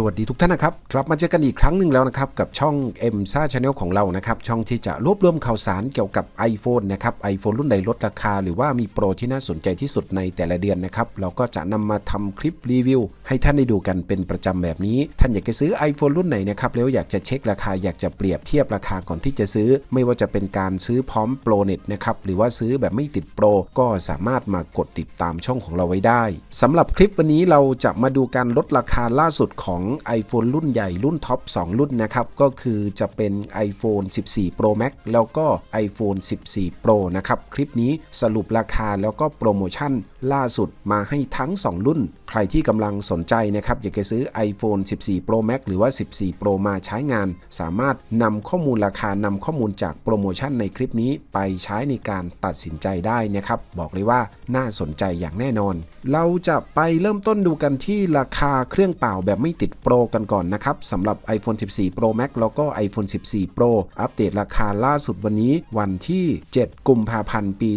สวัสดีทุกท่านนะครับ กลับมาเจอกันอีกครั้งหนึ่งแล้วนะครับ กับช่อง M ซ่าชาแนลของเรานะครับ ช่องที่จะรวบรวมข่าวสารเกี่ยวกับ iPhone นะครับ iPhone รุ่นใดลดราคา หรือว่ามีโปรที่น่าสนใจที่สุดในแต่ละเดือนนะครับ เราก็จะนำมาทำคลิปรีวิว ให้ท่านได้ดูกันเป็นประจำแบบนี้ ท่านอยากจะซื้อ iPhone รุ่นไหนนะครับแล้วอยากจะเช็คราคาอยากจะเปรียบเทียบราคาก่อนที่จะซื้อ ไม่ว่าจะเป็นการซื้อพร้อมโปรเน็ตนะครับหรือว่าซื้อแบบไม่ติดโปรก็สามารถมากดติดตามช่องของเราไว้ได้สำหรับคลิปวันนี้เราจะมาดูการลดราคาล่าสุดของ iPhone รุ่นใหญ่รุ่นท็อป 2 รุ่นนะครับ ก็คือจะเป็น iPhone 14 Pro Max แล้วก็ iPhone 14 Pro นะครับ คลิปนี้สรุปราคาแล้วก็โปรโมชั่นล่าสุดมาให้ทั้ง 2 รุ่น ใครที่กำลังสนใจนะครับ อยากจะซื้อ iPhone 14 Pro Max หรือว่า 14 Pro มาใช้งาน สามารถนำข้อมูลราคานำข้อมูลจากโปรโมชั่นในคลิปนี้ไปใช้ในการตัดสินใจได้นะครับ บอกเลยว่าน่าสนใจอย่างแน่นอน เราจะไปเริ่มต้นดูกันที่ราคาเครื่องเปล่าแบบไม่ติดโปรกันก่อนนะครับสำหรับ iPhone 14 Pro Max แล้วก็ iPhone 14 Pro อัปเดตราคาล่าสุดวันนี้วันที่ 7 กุมภาพันธ์ ปี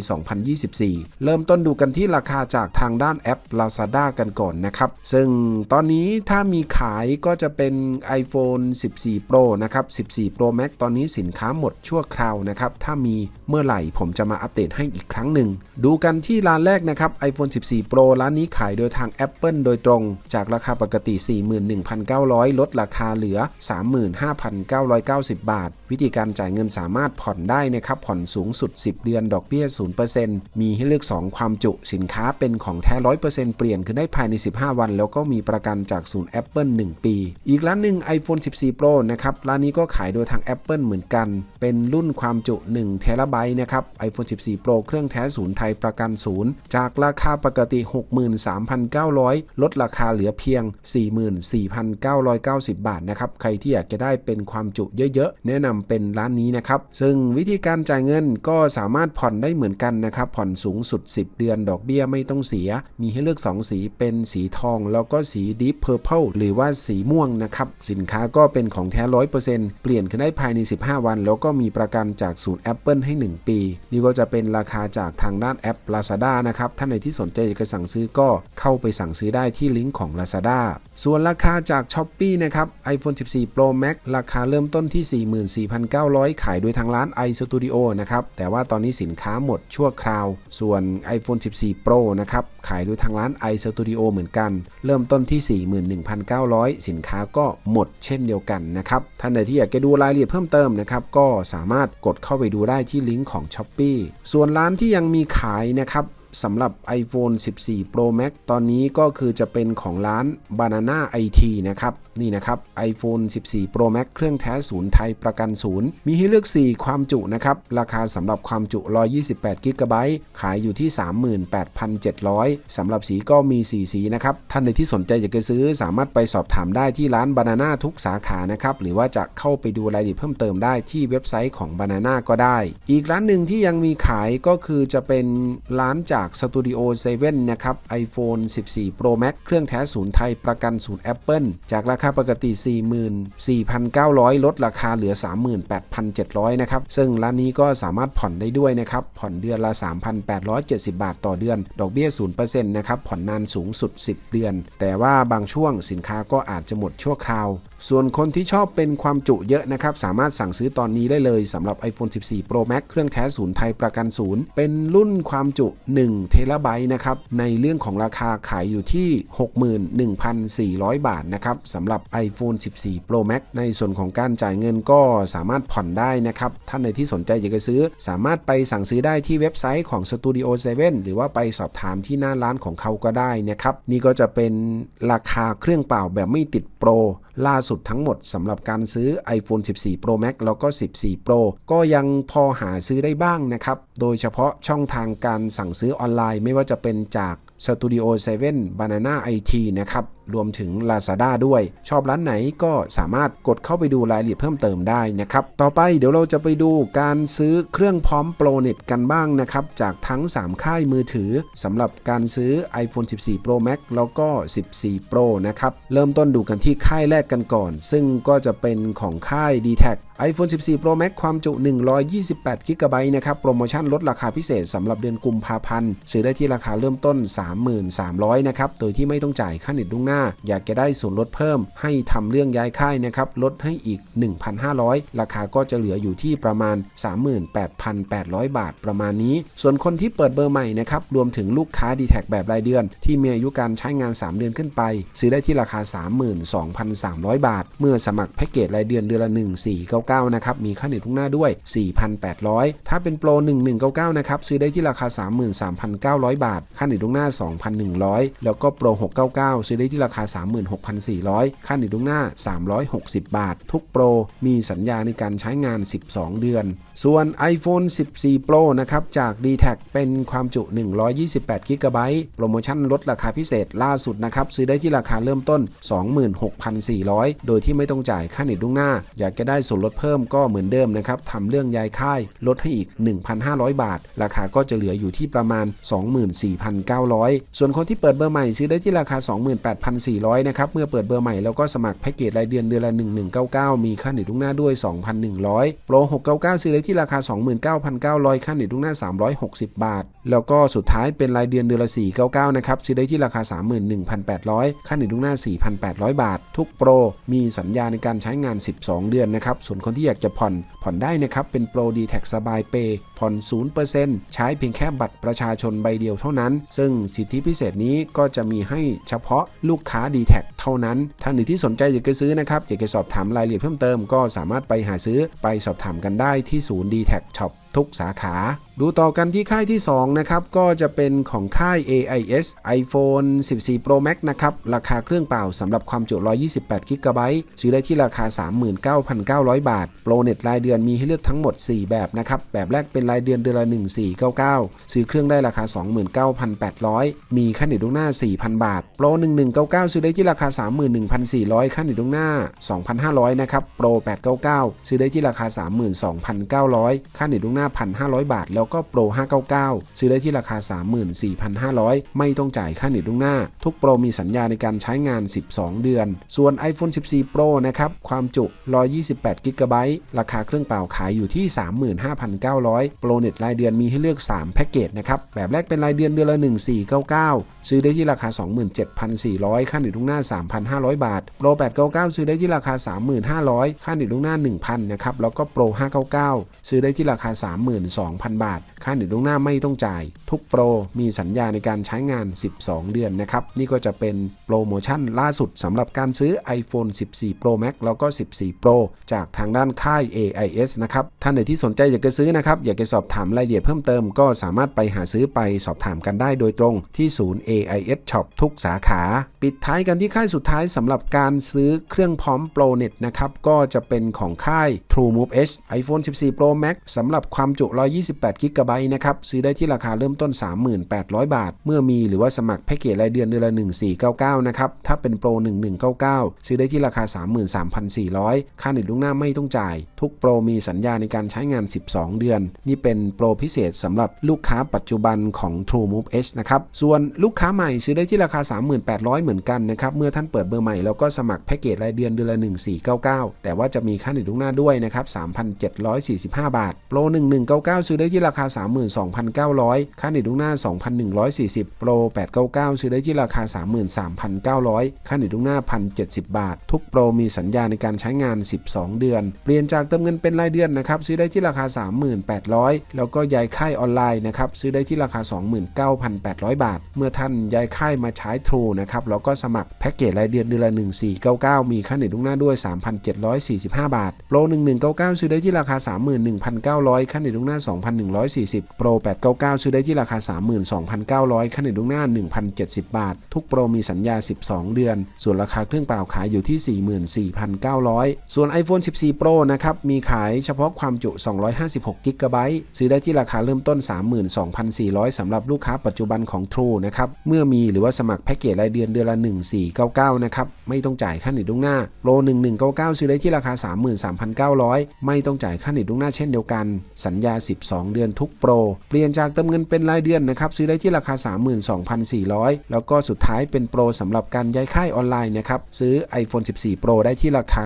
2024 เริ่มต้นดูกันที่ราคาจากทางด้านแอป Lazada กันก่อนนะครับ ซึ่งตอนนี้ถ้ามีขายก็จะเป็น iPhone 14 Pro นะครับ 14 Pro Max ตอนนี้สินค้าหมดชั่วคราวนะครับ ถ้ามีเมื่อไหร่ผมจะมาอัปเดตให้อีกครั้งหนึ่ง ดูกันที่ร้านแรกนะครับ iPhone 14 Pro ร้านนี้ขายโดยทาง Apple โดยตรง จากราคาปกติ1,900 ลดราคาเหลือ 35,990 บาท วิธีการจ่ายเงินสามารถผ่อนได้นะครับ ผ่อนสูงสุด 10 เดือนดอกเบี้ย 0%มีให้เลือก 2 ความจุสินค้าเป็นของแท้ 100%เปลี่ยนคือได้ภายใน 15 วัน แล้วก็มีประกันจากศูนย์ Apple 1 ปี อีกร้านหนึ่ง iPhone 14 Pro นะครับ ร้านนี้ก็ขายโดยทาง Apple เหมือนกัน เป็นรุ่นความจุ1เทราไบต์นะครับ iPhone 14 Pro เครื่องแท้ศูนย์ไทยประกันศูนย์จากราคาปกติ 63,900 ลดราคาเหลือเพียง 44, 4,990 บาทนะครับ ใครที่อยากจะได้เป็นความจุเยอะๆ แนะนำเป็นร้านนี้นะครับ ซึ่งวิธีการจ่ายเงินก็สามารถผ่อนได้เหมือนกันนะครับ ผ่อนสูงสุด 10 เดือน ดอกเบี้ยไม่ต้องเสีย มีให้เลือก 2 สีเป็นสีทอง แล้วก็สี Deep Purple หรือว่าสีม่วงนะครับ สินค้าก็เป็นของแท้ 100%เปลี่ยนขึ้นได้ภายใน 15 วัน แล้วก็มีประกันจากศูนย์ Apple ให้ 1 ปี นี่ก็จะเป็นราคาจากทางด้านแอป Lazada นะครับ ท่านใดที่สนใจจะสั่งซื้อก็เข้าไปสั่งซื้อได้ที่ลิงก์ของ Lazada ส่วนราคาจาก s h อ p e e นะครับ iPhone 14 Pro Max ราคาเริ่มต้นที่ 44,900 ขายโดยทางร้าน iStudio นะครับ แต่ว่าตอนนี้สินค้าหมดชั่วคราว ส่วน iPhone 14 Pro นะครับ ขายโดยทางร้าน iStudio เหมือนกัน เริ่มต้นที่ 41,900 สินค้าก็หมดเช่นเดียวกันนะครับ ท่านใดที่อยากจะดูรายละเอียดเพิ่มเติมนะครับ ก็สามารถกดเข้าไปดูได้ที่ลิงก์ของ s h อ p e e ส่วนร้านที่ยังมีขายนะครับ สำหรับ iPhone 14 Pro Max ตอนนี้ก็คือจะเป็นของร้าน Banana IT นะครับ นี่นะครับ iPhone 14 Pro Max เครื่องแท้ศูนย์ไทยประกันศูนย์ มีให้เลือก 4 ความจุนะครับ ราคาสำหรับความจุ 128 g b ขายอยู่ที่ 38,700 สำหรับสีก็มี 4 สีนะครับ ท่านในที่สนใจอยากจะซื้อสามารถไปสอบถามได้ที่ร้าน Banana ทุกสาขานะครับ หรือว่าจะเข้าไปดูรายละเอียดเพิ่มเติมได้ที่เว็บไซต์ของ Banana ก็ได้ อีกร้านหนึ่งที่ยังมีขายก็คือจะเป็นร้านจากจาก Studio 7 นะครับ iPhone 14 Pro Max เครื่องแท้ศูนย์ไทยประกันศูนย์ Apple จากราคาปกติ 44,900 ลดราคาเหลือ 38,700 นะครับ ซึ่งร้านนี้ก็สามารถผ่อนได้ด้วยนะครับ ผ่อนเดือนละ 3,870 บาทต่อเดือน ดอกเบี้ย 0%นะครับ ผ่อนนานสูงสุด 10 เดือน แต่ว่าบางช่วงสินค้าก็อาจจะหมดชั่วคราว ส่วนคนที่ชอบเป็นความจุเยอะนะครับ สามารถสั่งซื้อตอนนี้ได้เลยสำหรับ iPhone 14 Pro Max เครื่องแท้ศูนย์ไทยประกันศูนย์เป็นรุ่นความจุ1เทราไบต์นะครับ ในเรื่องของราคาขายอยู่ที่ 61,400 บาทนะครับสำหรับ iPhone 14 Pro Max ในส่วนของการจ่ายเงินก็สามารถผ่อนได้นะครับ ท่านในที่สนใจอยากจะซื้อ สามารถไปสั่งซื้อได้ที่เว็บไซต์ของ Studio 7 หรือว่าไปสอบถามที่หน้าร้านของเขาก็ได้นะครับ นี่ก็จะเป็นราคาเครื่องเปล่าแบบไม่ติดโปรล่าสุดทั้งหมดสำหรับการซื้อ iPhone 14 Pro Max แล้วก็ 14 Pro ก็ยังพอหาซื้อได้บ้างนะครับ โดยเฉพาะช่องทางการสั่งซื้อออนไลน์ไม่ว่าจะเป็นจาก Studio 7 Banana IT นะครับ รวมถึง Lazada ด้วย ชอบร้านไหนก็สามารถกดเข้าไปดูรายละเอียดเพิ่มเติมได้นะครับ ต่อไปเดี๋ยวเราจะไปดูการซื้อเครื่องพร้อมโปรเน็ตกันบ้างนะครับ จากทั้ง 3 ค่ายมือถือสำหรับการซื้อ iPhone 14 Pro Max แล้วก็ 14 Pro นะครับ เริ่มต้นดูกันที่ค่ายแรกกันก่อน ซึ่งก็จะเป็นของค่าย d t แท iPhone 14 Pro Max ความจุ 128 g b นะครับ โปรโมชั่นลดราคาพิเศษสำหรับเดือนกุมภาพันธ์ ซื้อได้ที่ราคาเริ่มต้น 33,000 นะครับ โดยที่ไม่ต้องจ่ายค่าเน็ตล่วงหน้า อยากจะได้ส่วนลดเพิ่ม ให้ทำเรื่องย้ายค่ายนะครับ ลดให้อีก 1,500 ราคาก็จะเหลืออยู่ที่ประมาณ 38,800 บาทประมาณนี้ ส่วนคนที่เปิดเบอร์ใหม่นะครับ รวมถึงลูกค้า d t แทแบบรายเดือน ที่มีอายุการใช้งาน 3 เดือนขึ้นไป ซื้อได้ที่ราคา 32,300 บาท เมื่อสมัครแพ็กเกจรายเดือนเดือนละ 1 4 9 1499นะครับมีค่าเน็ตทุกหน้าด้วย 4,800 ถ้าเป็นโปร 1199นะครับซื้อได้ที่ราคา 33,900 บาท ค่าเน็ตทุกหน้า 2,100 แล้วก็โปร 699 ซื้อได้ที่ราคา 36,400 ค่าเน็ตทุกหน้า 360 บาท ทุกโปรมีสัญญาในการใช้งาน 12 เดือนส่วน iPhone 14 Pro นะครับจาก d t แทเป็นความจุ 128 g b โปรโมชั่นลดราคาพิเศษล่าสุดนะครับ ซื้อได้ที่ราคาเริ่มต้น 26,400 โดยที่ไม่ต้องจ่ายค่าเน็ตล่วงหน้า อยากจะได้ส่วนลดเพิ่มก็เหมือนเดิมนะครับทำเรื่องย้ายค่ายลดให้อีก 1,500 บาท ราคาก็จะเหลืออยู่ที่ประมาณ 24,900 ส่วนคนที่เปิดเบอร์ใหม่ซื้อได้ที่ราคา 28,400 นะครับเมื่อเปิดเบอร์ใหม่แล้วก็สมัครแพ็กเกจรายเดือนเดือนละ 1199 มีค่าเน็ตล่วงหน้าด้วย 2,100โปร699 ซื้อได้ที่ราคา 29,900ค่าเน็ตล่วงหน้า 360 บาท แล้วก็สุดท้ายเป็นรายเดือนเดือนละ 499 นะครับ ซื้อได้ที่ราคา 31,800 ค่าเน็ตล่วงหน้า 4,800 บาท ทุกโปร มีสัญญาในการใช้งาน 12 เดือนนะครับ ส่วนคนที่อยากจะผ่อน ผ่อนได้นะครับ เป็นโปรดีแท็กสบายเปย์ผ่อน 0%ใช้เพียงแค่บัตรประชาชนใบเดียวเท่านั้น ซึ่งสิทธิพิเศษนี้ก็จะมีให้เฉพาะลูกค้า d t แท เท่านั้น ท่านหนึ่งที่สนใจอยากจะซื้อนะครับ อยากจะสอบถามรายละเอียดเพิ่มเติมก็สามารถไปหาซื้อไปสอบถามกันได้ที่ศูนย์ d t แท็กช็อปทุกสาขาดูต่อกันที่ค่ายที่ 2 นะครับ ก็จะเป็นของค่าย AIS iPhone 14 Pro Max นะครับ ราคาเครื่องเปล่าสำหรับความจุ 128 g b ซื้อได้ที่ราคา 39,900 บาท โปรเน็ตรายเดือนมีให้เลือกทั้งหมด 4 แบบนะครับ แบบแรกเป็นรายเดือนเดือนละ 1499 ซื้อเครื่องได้ราคา 29,800 มีค่าเน็ตล่วงหน้า 4,000 บาท โปร 1199 ซื้อได้ที่ราคา 31,400 ค่าเน็ตล่วงหน้า 2,500 นะครับ โปร 899 ซื้อได้ที่ราคา 32,900 ค่าเน็ตล่วงหน้า 1,500 บาทแล้วแล้วก็โปร 599 ซื้อได้ที่ราคา 34,500 ไม่ต้องจ่ายค่าเน็ตล่วงหน้า ทุกโปรมีสัญญาในการใช้งาน 12 เดือน ส่วน iPhone 14 Pro นะครับ ความจุ 128 g b ราคาเครื่องเปล่าขายอยู่ที่ 35,900 โปรเน็ตรายเดือนมีให้เลือก 3 แพ็กเกจนะครับ แบบแรกเป็นรายเดือนเดือนละ 1499 ซื้อได้ที่ราคา 27,400 ค่าเน็ตล่วงหน้า 3,500 บาท โปร 899 ซื้อได้ที่ราคา 35,000ค่าเน็ตล่วงหน้า 1,000 นะครับ แล้วก็โปร 599 ซื้อได้ที่ราคา 32,000 บาทค่าเน็ตล่วงหน้าไม่ต้องจ่าย ทุกโปรมีสัญญาในการใช้งาน 12 เดือนนะครับ นี่ก็จะเป็นโปรโมชั่นล่าสุดสำหรับการซื้อ iPhone 14 Pro Max แล้วก็ 14 Pro จากทางด้านค่าย AIS นะครับ ท่านไหนที่สนใจอยากจะซื้อนะครับ อยากจะสอบถามรายละเอียดเพิ่มเติมก็สามารถไปหาซื้อไปสอบถามกันได้โดยตรงที่ศูนย์ AIS Shop ทุกสาขา ปิดท้ายกันที่ค่ายสุดท้ายสำหรับการซื้อเครื่องพร้อม Pro Net นะครับก็จะเป็นของค่าย TrueMove H iPhone 14 Pro Max สำหรับความจุ 128 g b นะครับ ซื้อได้ที่ราคาเริ่มต้น 3,800 บาท เมื่อมีหรือว่าสมัครแพ็กเกจรายเดือนเดือนละ 1499 นะครับ ถ้าเป็นโปร 1199 ซื้อได้ที่ราคา 33,400 ค่าเน็ตล่วงหน้าไม่ต้องจ่าย ทุกโปรมีสัญญาในการใช้งาน 12 เดือน นี่เป็นโปรพิเศษสำหรับลูกค้าปัจจุบันของ TrueMove H นะครับส่วนลูกค้าใหม่ซื้อได้ที่ราคา 38,000เหมือนกันนะครับเมื่อท่านเปิดเบอร์ใหม่แล้วก็สมัครแพ็กเกจรายเดือนเดือนละ 1499 แต่ว่าจะมีค่าเน็ตล่วงหน้าด้วยนะครับ3,745 บาทโปร1199 ซื้อได้ที่ราราคา 32,900 ค่าเน็ดลูกหน้า 2,140 Pro 899 ซื้อได้ที่ราคา 33,900 ค่าเน็ดลูกหน้า 1,070 บาท ทุกโปรมีสัญญาในการใช้งาน 12 เดือน เปลี่ยนจากเติมเงินเป็นรายเดือนนะครับ ซื้อได้ที่ราคา 3,800 แล้วก็ย้ายค่ายออนไลน์นะครับ ซื้อได้ที่ราคา 29,800 บาท เมื่อท่านย้ายค่ายมาใช้ทรูนะครับแล้วก็สมัครแพ็กเกจรายเดือนเดือนละ 1499 มีค่าเน็ดลูกหน้าด้วย 3,745 บาท โปร 1199 ซื้อได้ที่ราคา 31,900 ค่าเน็ตลูกหน้า 2,100 1,140 Pro 899 ซื้อได้ที่ราคา 32,900 ค่าเน็ตล่วงหน้า 1,070 บาท ทุกโปรมีสัญญา 12 เดือน ส่วนราคาเครื่องเปล่าขายอยู่ที่ 44,900 ส่วน iPhone 14 Pro นะครับ มีขายเฉพาะความจุ 256ต์ซื้อได้ที่ราคาเริ่มต้น 32,400 สำหรับลูกค้าปัจจุบันของ True นะครับ เมื่อมีหรือว่าสมัครแพ็กเกจรายเดือนเดือนละ 1499 นะครับ ไม่ต้องจ่ายค่าเน็ตล่วงหน้า โปร 1199 ซื้อได้ที่ราคา 33,900 ไม่ต้องจ่ายค่าเน็ตล่วงหน้าเช่นเดียวกัน สัญญา 12 เดือนทุกโปร เปลี่ยนจากเติมเงินเป็นรายเดือนนะครับซื้อได้ที่ราคา 32,400 แล้วก็สุดท้ายเป็นโปรสำหรับการย้ายค่ายออนไลน์นะครับซื้อ iPhone 14 Pro ได้ที่ราคา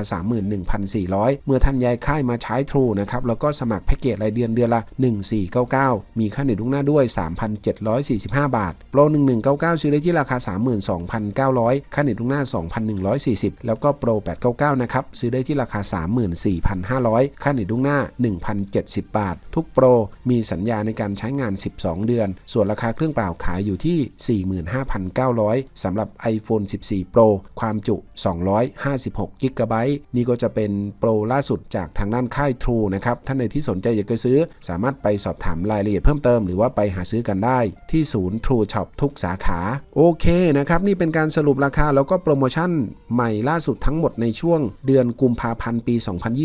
31,400 เมื่อท่านย้ายค่ายมาใช้ True นะครับแล้วก็สมัครแพ็กเกจรายเดือนเดือนละ 1499 มีค่าเน็ตล่วงหน้าด้วย 3,745 บาท โปร 1199 ซื้อได้ที่ราคา 32,900 ค่าเน็ตล่วงหน้า 2,140 แล้วก็โปร 899 นะครับซื้อได้ที่ราคา 34,500 ค่าเน็ตล่วงหน้า 1,070 บาท ทุกโปรมีีสัญญาในการใช้งาน 12 เดือน ส่วนราคาเครื่องเปล่าขายอยู่ที่ 45,900 สำหรับ iPhone 14 Pro ความจุ 256 g b นี่ก็จะเป็นโปรล่าสุดจากทางด้านค่าย True นะครับ ท่านใดที่สนใจอยากจะซื้อ สามารถไปสอบถามรายละเอียดเพิ่มเติมหรือว่าไปหาซื้อกันได้ ที่ศูนย์ True Shop ทุกสาขา โอเคนะครับ นี่เป็นการสรุปราคาแล้วก็โปรโมชั่นใหม่ล่าสุดทั้งหมดในช่วงเดือนกุมภาพันธ์ปี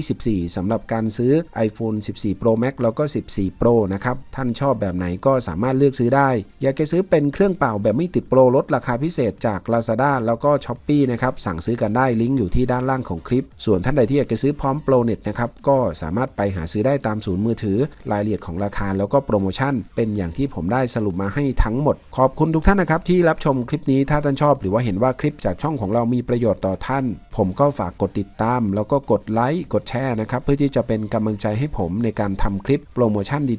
2024 สำหรับการซื้อ iPhone 14 Pro Max แล้วก็ 14 Pro นะครับ ท่านชอบแบบไหนก็สามารถเลือกซื้อได้ อยากจะซื้อเป็นเครื่องเป่าแบบไม่ติดโปรลดราคาพิเศษจาก Lazada แล้วก็ s h อ p e e นะครับ สั่งซื้อกันได้ลิงก์อยู่ที่ด้านล่างของคลิป ส่วนท่านใดที่อยากจะซื้อพร้อมโปรเน็ตนะครับ ก็สามารถไปหาซื้อได้ตามศูนย์มือถือ รายละเอียดของราคาแล้วก็โปรโมชั่น เป็นอย่างที่ผมได้สรุปมาให้ทั้งหมด ขอบคุณทุกท่านนะครับที่รับชมคลิปนี้ถ้าท่านชอบ หรือว่าเห็นว่าคลิปจากช่องของเรามีประโยชน์ต่อท่าน ผมก็ฝากกดติดตาม แล้วก็กดไลค์กดแชร์นะครับเพื่อที่จะเป็นกำลังใจให้ผมในการทำคลิปโปรโมชั่น